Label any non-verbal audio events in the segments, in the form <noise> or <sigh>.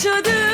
cadın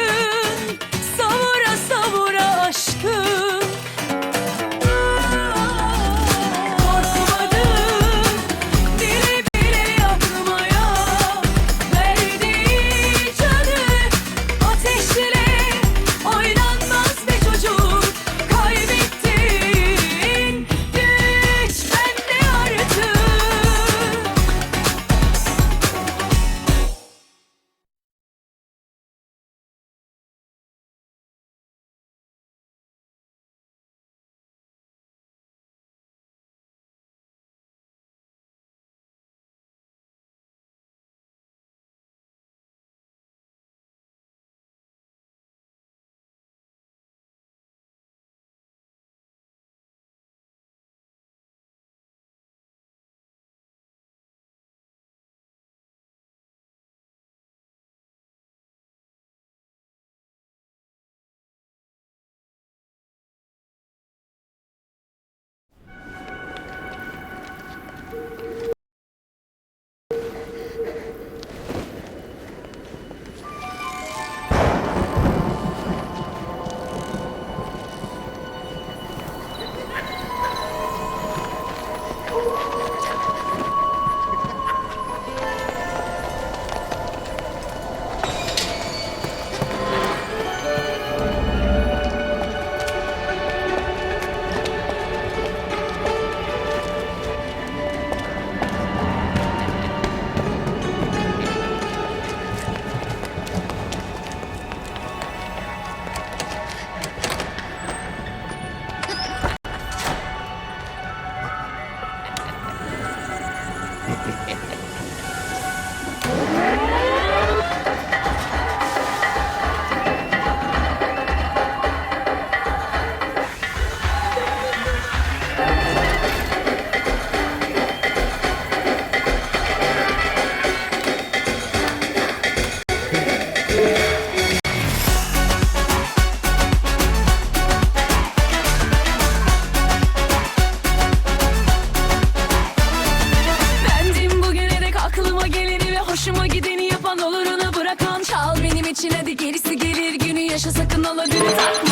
Yeah. <laughs> yaşa sakın ala dünü tak